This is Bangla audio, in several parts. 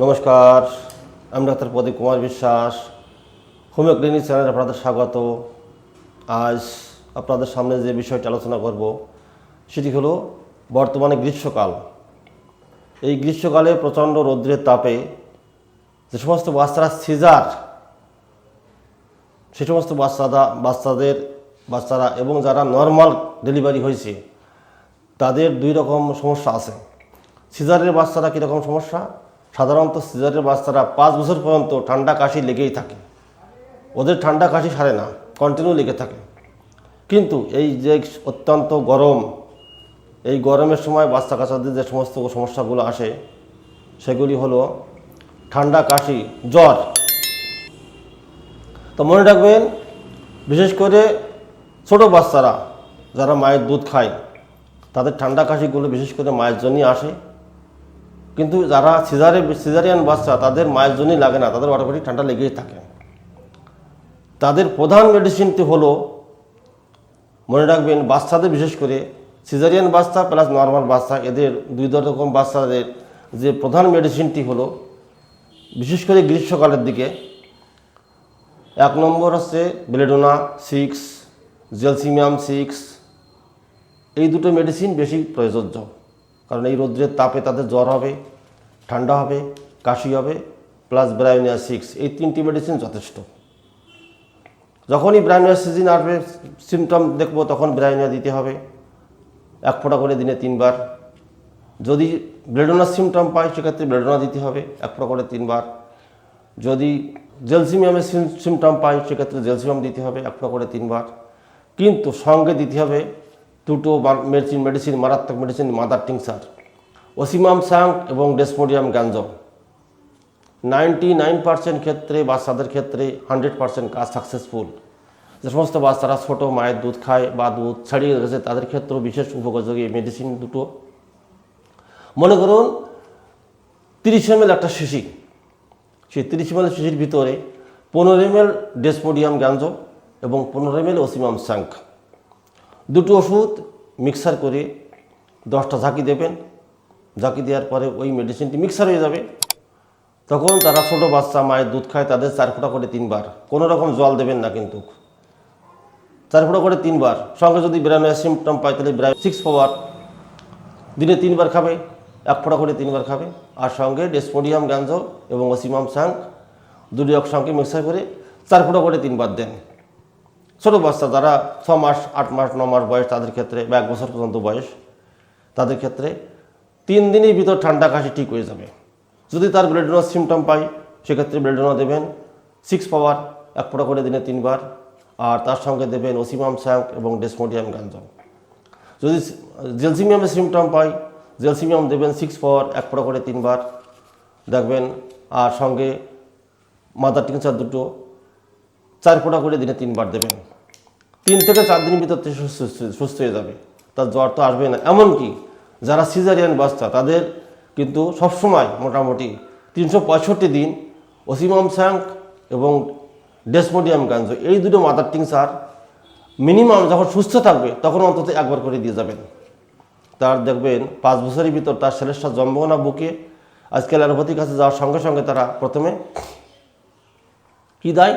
নমস্কার, আমি ডাক্তার প্রদীপ কুমার বিশ্বাস হোমিও ক্লিনিক চ্যানেলে আপনাদের স্বাগত। আজ আপনাদের সামনে যে বিষয়টি আলোচনা করব, সেটি হলো বর্তমানে গ্রীষ্মকাল। এই গ্রীষ্মকালে প্রচণ্ড রৌদ্রের তাপে যে সমস্ত বাচ্চারা সিজার, সে সমস্ত বাচ্চারা বাচ্চাদের, বাচ্চারা এবং যারা নর্মাল ডেলিভারি হয়েছে, তাদের দুই রকম সমস্যা আছে। সিজারের বাচ্চারা কীরকম সমস্যা? সাধারণত সিজারের বাচ্চারা পাঁচ বছর পর্যন্ত ঠান্ডা কাশি লেগেই থাকে। ওদের ঠান্ডা কাশি সারে না কন্টিনিউ লেগে থাকে। কিন্তু এই যে অত্যন্ত গরম, এই গরমের সময় বাচ্চা কাচ্চাদের যে সমস্ত সমস্যাগুলো আসে, সেগুলি হলো ঠান্ডা কাশি, জ্বর। তো মনে রাখবেন, বিশেষ করে ছোট বাচ্চারা যারা মায়ের দুধ খায়, তাদের ঠান্ডা কাশিগুলো বিশেষ করে মায়ের জন্যই আসে। কিন্তু যারা সিজারে, সিজারিয়ান বাচ্চা, তাদের মায়ের জন্যই লাগে না, তাদের অটোমেটিক ঠান্ডা লেগেই থাকে। তাদের প্রধান মেডিসিনটি হলো, মনে রাখবেন, বাচ্চাদের বিশেষ করে সিজারিয়ান বাচ্চা প্লাস নর্মাল বাচ্চা, এদের দুই রকম বাচ্চাদের যে প্রধান মেডিসিনটি হলো, বিশেষ করে গ্রীষ্মকালের দিকে, এক নম্বর হচ্ছে বেলেডোনা সিক্স জেলসিমিয়াম সিক্স এই দুটো মেডিসিন বেশি প্রয়োজ্য। কারণ এই রৌদ্রের তাপে তাদের জ্বর হবে, ঠান্ডা হবে, কাশি হবে প্লাস ব্রায়োনিয়া সিক্স এই তিনটি মেডিসিন যথেষ্ট। যখনই ব্রায়োনিয়া সিজন আসবে সিমটম দেখব, তখন ব্রায়োনিয়া দিতে হবে। এক ফোঁটা করে দিনে তিনবার। যদি ব্লেডোনার সিমটম পাই সেক্ষেত্রে ব্লেডোনা দিতে হবে, এক ফোঁটা করে তিনবার। যদি জেলসিমিয়ামের সিমটম পাই সেক্ষেত্রে জেলসিমিয়াম দিতে হবে, এক ফোঁটা করে তিনবার। কিন্তু সঙ্গে দিতে হবে দুটো মেডিসিন মেডিসিন মারাত্মক মেডিসিন মাদার টিংসার ওসিমাম সাং এবং Desmodium gangeticum ninety nine percent ক্ষেত্রে বাচ্চাদের ক্ষেত্রে হান্ড্রেড পার্সেন্ট কাজ সাকসেসফুল যে সমস্ত বাচ্চারা ছোটো মায়ের দুধ খায় বা দুধ ছাড়িয়ে গেছে তাদের ক্ষেত্রেও বিশেষ উপযোগী মেডিসিন দুটো মনে করুন তিরিশ এম একটা শিশি সেই তিরিশ এম শিশির ভিতরে পনেরো এম এল ডেসমোডিয়াম গ্যাঞ্জ এবং পনেরো এম এল ওসিমাম স্যাঙ্ক দুটো ওষুধ মিক্সার করে দশটা ঝাঁকি দেবেন। ঝাঁকি দেওয়ার পরে ওই মেডিসিনটি মিক্সার হয়ে যাবে। তখন তারা ছোটো বাচ্চা, মায়ের দুধ খায়, তাদের চার ফোঁটা করে তিনবার। কোনো রকম জল দেবেন না কিন্তু। চার ফোঁটা করে তিনবার। সঙ্গে যদি ব্রাইনের সিমটম পায়, তাহলে ব্রাইন সিক্স পাওয়ার দিনে তিনবার খাবে, এক ফোঁটা করে তিনবার খাবে। আর সঙ্গে ডেসপোডিয়াম গ্যাঞ্জ এবং ওসিমাম সাঙ্ক দুটি একসঙ্গে মিক্সার করে চার ফোঁটা করে তিনবার দেন। ছোটো বাচ্চা যারা ছ মাস, আট মাস, ন মাস বয়স, তাদের ক্ষেত্রে বা এক বছর পর্যন্ত বয়স, তাদের ক্ষেত্রে তিন দিনের ভিতর ঠান্ডা কাশি ঠিক হয়ে যাবে। যদি তার ব্লেডোনার সিমটম পাই সেক্ষেত্রে ব্লেডোনা দেবেন সিক্স পাওয়ার এক ফোঁটা করে দিনে তিনবার, আর তার সঙ্গে দেবেন ওসিমাম স্যাঙ্ক এবং ডেসমোডিয়াম গাঞ্জম যদি জেলসিমিয়ামের সিমটম পাই জেলসিমিয়াম দেবেন সিক্স পাওয়ার এক ফোঁটা করে তিনবার, দেখবেন, আর সঙ্গে মাদার টিংসার দুটো চার ফোঁটা করে দিনে তিনবার দেবেন। তিন থেকে চার দিনের ভিতর সুস্থ হয়ে যাবে তার জ্বর তো আসবে না। এমনকি যারা সিজারিয়ান বাচ্চা, তাদের কিন্তু সবসময় মোটামুটি তিনশো পঁয়ষট্টি দিন ওসিমাম স্যাঙ্ক এবং ডেসমোডিয়াম গাঞ্জ এই দুটো মাদার টিং টিংসার মিনিমাম যখন সুস্থ থাকবে, তখন অন্তত একবার করে দিয়ে যাবেন। তার দেখবেন পাঁচ বছরের ভিতর তার ছেলের জন্মও না বুকে আজকাল অ্যালোপ্যাথির কাছে যাওয়ার সঙ্গে সঙ্গে তারা প্রথমে কি দেয়?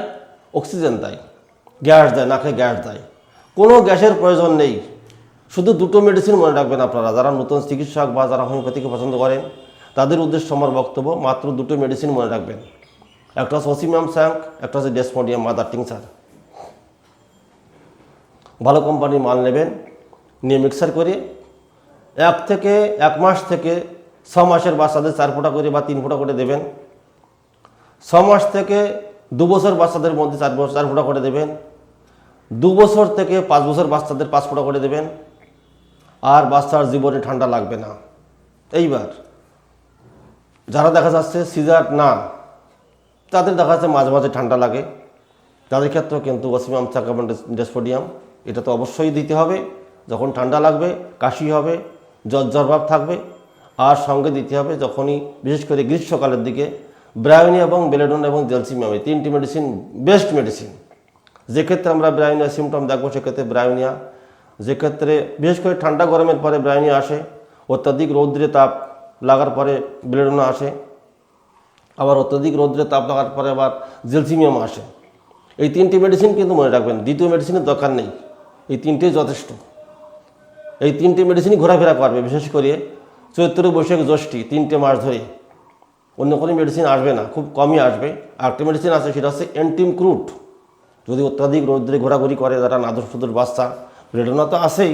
অক্সিজেন দেয়, গ্যাস দেয়, নাকে গ্যাস দেয়। কোনো গ্যাসের প্রয়োজন নেই। শুধু দুটো মেডিসিন মনে রাখবেন আপনারা, যারা নতুন চিকিৎসক বা যারা হোমিওপ্যাথিকে পছন্দ করেন, তাদের উদ্দেশ্য আমার বক্তব্য, মাত্র দুটো মেডিসিন মনে রাখবেন। একটা হচ্ছে ওসিমাম স্যাঙ্ক, একটা হচ্ছে ডেসমোডিয়াম মাদার টিংসার ভালো কোম্পানির মাল নেবেন, নিয়ে মিক্সার করে এক থেকে এক মাস থেকে ছ মাসের বাচ্চাদের চার ফোঁটা করে বা তিন ফোঁটা করে দেবেন। ছ মাস থেকে দু বছর বাচ্চাদের মধ্যে চার বছর চার ফোঁটা করে দেবেন। দু বছর থেকে পাঁচ বছর বাচ্চাদের পাঁচ ফোঁটা করে দেবেন। আর বাচ্চার জীবনে ঠান্ডা লাগবে না। এইবার যারা দেখা যাচ্ছে সিজার না, তাদের দেখা যাচ্ছে মাঝে মাঝে ঠান্ডা লাগে। তাদের ক্ষেত্রেও কিন্তু ওসিমাম চাকাবন ডেসপোডিয়াম, এটা তো অবশ্যই দিতে হবে। যখন ঠান্ডা লাগবে, কাশি হবে, জ্বর জ্বর ভাব থাকবে। আর সঙ্গে দিতে হবে যখনই, বিশেষ করে গ্রীষ্মকালের দিকে ব্রায়োনি এবং বেলেডন এবং জেলসিমিয়াম এই তিনটি মেডিসিন বেস্ট মেডিসিন যে ক্ষেত্রে আমরা ব্রায়োনিয়া সিমটম দেখব, সেক্ষেত্রে ব্রায়োনিয়া যে ক্ষেত্রে বিশেষ করে ঠান্ডা গরমের পরে ব্রায়োনিয়া আসে, অত্যাধিক রৌদ্রে তাপ লাগার পরে বেলেডোনা আসে। আবার অত্যাধিক রৌদ্রে তাপ লাগার পরে আবার জেলসিমিয়াম আসে। এই তিনটি মেডিসিন কিন্তু মনে রাখবেন, দ্বিতীয় মেডিসিনের দরকার নেই। এই তিনটেই যথেষ্ট। এই তিনটি মেডিসিনই ঘোরাফেরা করবে, বিশেষ করে চৈত্র বৈশাখ জ্যৈষ্ঠী, তিনটে মাস ধরে। অন্য কোনো মেডিসিন আসবে না, খুব কমই আসবে। আর একটা মেডিসিন আছে, সেটা হচ্ছে অ্যান্টিম ক্রুট যদি অত্যাধিক রৌদ্রে ঘোরাঘুরি করে যারা নাদুর সুদুর বাচ্চা রেডোনা তো আছেই।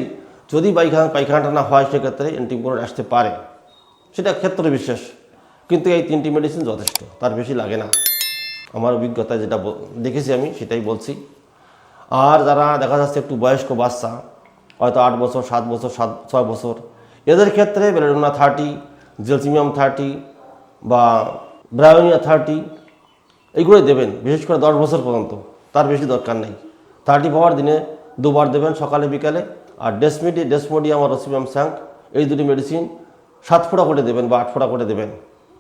যদি পায়খানা পায়খানাটা না হয়, সেক্ষেত্রে অ্যান্টিম ক্রুট আসতে পারে। সেটা ক্ষেত্র বিশেষ। কিন্তু এই তিনটি মেডিসিন যথেষ্ট, তার বেশি লাগে না। আমার অভিজ্ঞতা যেটা দেখেছি আমি, সেটাই বলছি। আর যারা দেখা যাচ্ছে একটু বয়স্ক বাচ্চা, হয়তো আট বছর, সাত বছর, সাত ছয় বছর, এদের ক্ষেত্রে বেলেডোনা থার্টি জেলসিমিয়াম থার্টি বা ব্রায়োনিয়া থার্টি, এইগুলোই দেবেন, বিশেষ করে দশ বছর পর্যন্ত। তার বেশি দরকার নেই। থার্টি পাওয়ার দিনে দুবার দেবেন, সকালে, বিকালে। আর ডেসমিডি, ডেসমোডিয়াম আর রসিমিয়াম স্যাঙ্ক, এই দুটি মেডিসিন সাত ফোঁটা করে দেবেন বা আট ফোঁটা করে দেবেন।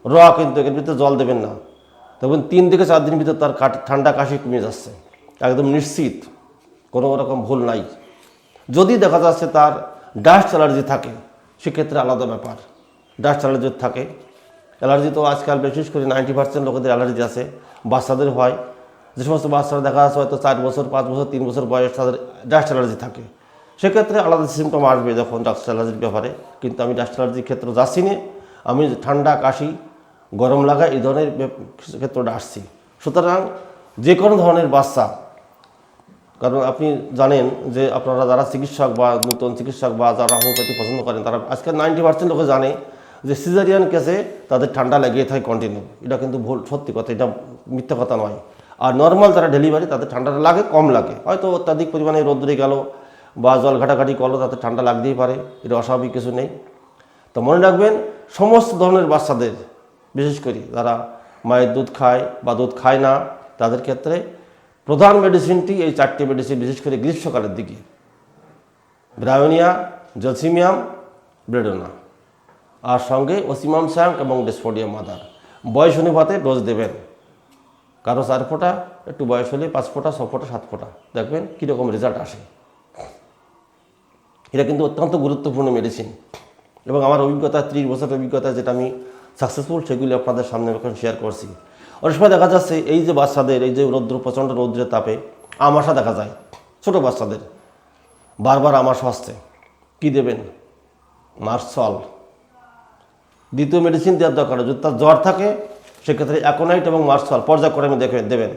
র কিন্তু এর ভিতরে জল দেবেন না। দেখবেন তিন থেকে চার দিনের ভিতর তার কাট- ঠান্ডা কাশি কমে যাচ্ছে। একদম নিশ্চিত, কোনো রকম ভুল নাই। যদি দেখা যাচ্ছে তার ডাস্ট অ্যালার্জি থাকে, সেক্ষেত্রে আলাদা ব্যাপার। ডাস্ট অ্যালার্জি থাকে। অ্যালার্জি তো আজকাল বিশেষ করে নাইনটি পার্সেন্ট লোকেদের অ্যালার্জি আছে, বাচ্চাদের হয়। যে সমস্ত বাচ্চারা দেখা যাচ্ছে হয়তো চার বছর, পাঁচ বছর, তিন বছর বয়স, তাদের ডাস্ট অ্যালার্জি থাকে। সেক্ষেত্রে আলাদা সিমটম আসবে যখন ডাস্ট অ্যালার্জির ব্যাপারে। কিন্তু আমি ডাস্ট অ্যালার্জির ক্ষেত্রে যাচ্ছি না, আমি ঠান্ডা, কাশি, গরম লাগা, এই ধরনের ক্ষেত্রটা আসছি। সুতরাং যে কোনো ধরনের বাচ্চা, কারণ আপনি জানেন যে আপনারা যারা চিকিৎসক বা নতুন চিকিৎসক বা যারা হোমিওপ্যাথি পছন্দ করেন, তারা আজকে নাইনটি পার্সেন্ট লোকে জানে যে সিজারিয়ান কেসে তাদের ঠান্ডা লেগে থাকে কন্টিনিউ এটা কিন্তু ভুল, সত্যি কথা, এটা মিথ্যা কথা নয়। আর নর্মাল যারা ডেলিভারি তাদের ঠান্ডাটা লাগে, কম লাগে। হয়তো অত্যাধিক পরিমাণে রোদ্রে গেল বা জল ঘাটাঘাটি করল, তাতে ঠান্ডা লাগতেই পারে, এটা অস্বাভাবিক কিছু নেই। তো মনে রাখবেন, সমস্ত ধরনের বাচ্চাদের, বিশেষ করে যারা মায়ের দুধ খায় বা দুধ খায় না, তাদের ক্ষেত্রে প্রধান মেডিসিনটি এই চারটি মেডিসিন বিশেষ করে গ্রীষ্মকালের দিকে। ব্রায়োনিয়া, জলসিমিয়াম, ব্রেডোনা। আর সঙ্গে ওসিমাম স্যাঙ্ক এবং ডেসপোডিয়াম মাদার বয়স অনুপাতে ডোজ দেবেন। কারও চার ফোঁটা, একটু বয়স হলে পাঁচ ফোঁটা, ছ ফোঁটা, সাত ফোঁটা। দেখবেন কীরকম রেজাল্ট আসে। এটা কিন্তু অত্যন্ত গুরুত্বপূর্ণ মেডিসিন এবং আমার অভিজ্ঞতা, ত্রিশ বছরের অভিজ্ঞতা যেটা আমি সাকসেসফুল সেগুলি আপনাদের সামনে এখন শেয়ার করছি। অনেক সময় দেখা যাচ্ছে এই যে বাচ্চাদের, এই যে রৌদ্র, প্রচণ্ড রৌদ্রের তাপে আমাশা দেখা যায়। ছোট বাচ্চাদের। বারবার আমাশা আসছে। কী দেবেন? মার্সল দ্বিতীয় মেডিসিন দেওয়ার দরকার। যদি তার জ্বর থাকে, সেক্ষেত্রে অ্যাকোনাইট এবং মার্সল পর্যায়ক্রমে দেখে দেবেন।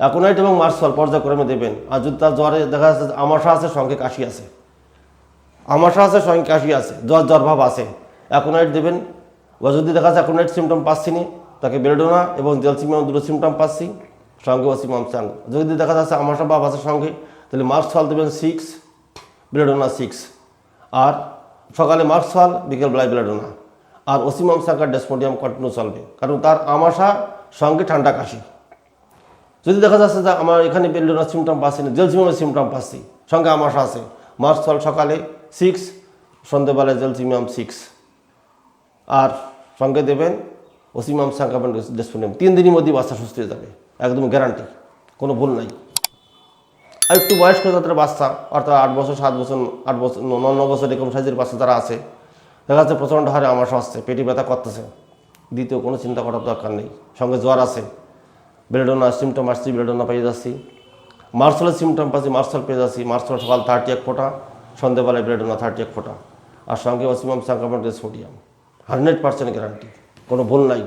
অ্যাকোনাইট এবং মার্সল পর্যায়ক্রমে দেবেন। আর যদি তার জ্বরে দেখা যাচ্ছে আমাশা আছে, সঙ্গে কাশি আছে। আমাশা আছে, সঙ্গে কাশি আছে, জ্বর জ্বর ভাব আছে। অ্যাকোনাইট দেবেন। বা যদি দেখা যাচ্ছে অ্যাকোনাইট সিমটম পাচ্ছি নি, তাকে বেরোডোনা এবং জেলসিমিয়াম দুটো সিমটম পাচ্ছি, সঙ্গে ওসিমাম চাং যদি দেখা যাচ্ছে আমাশা ভাব আছে সঙ্গে, তাহলে মার্সল দেবেন সিক্স বেরোডোনা সিক্স আর সকালে মার্কসওয়াল বিকেলবেলায় বেলাডোনা আর ওসিমাম সাকার ডেসপোডিয়াম কন্টিনিউ চলবে, কারণ তার আমাশা সঙ্গে ঠান্ডা কাশি। যদি দেখা যাচ্ছে যে আমার এখানে বেলডোনার সিমটম পাচ্ছি না জেলসিমিয়ামের সিমটম পাচ্ছি, সঙ্গে আমাশা আছে। মার্কসওয়াল সকালে সিক্স সন্ধ্যেবেলায় জেলসিমিয়াম সিক্স আর সঙ্গে দেবেন ওসিমাম সাকাবেন ডেসপোডিয়াম। তিন দিনের মধ্যেই বাচ্চা সুস্থ হয়ে যাবে, একদম গ্যারান্টি কোনো ভুল নাই। আর একটু বয়স্ক যাদের বাচ্চা, অর্থাৎ আট বছর, সাত বছর, আট বছর, ন বছর এরকম সাইজের বাচ্চা যারা আছে, দেখা যাচ্ছে প্রচণ্ড হারে আমার আসছে পেটি ব্যথা করতেছে। দ্বিতীয় কোনো চিন্তা করার দরকার নেই। সঙ্গে জ্বর আছে। বেলেডোনা সিমটম আসছি বেলেডোনা পেয়ে যাচ্ছি। মার্সলের সিমটম পাচ্ছি মার্সল পেয়ে যাচ্ছি। মার্সল সকাল থার্টি এক ফোটা, সন্ধ্যেবেলায় বেলেডোনা থার্টি এক ফোটা। আর সঙ্গে ওসিমাম সাংক্রামণ সোডিয়াম হান্ড্রেড পার্সেন্ট গ্যারান্টি কোনো ভুল নাই।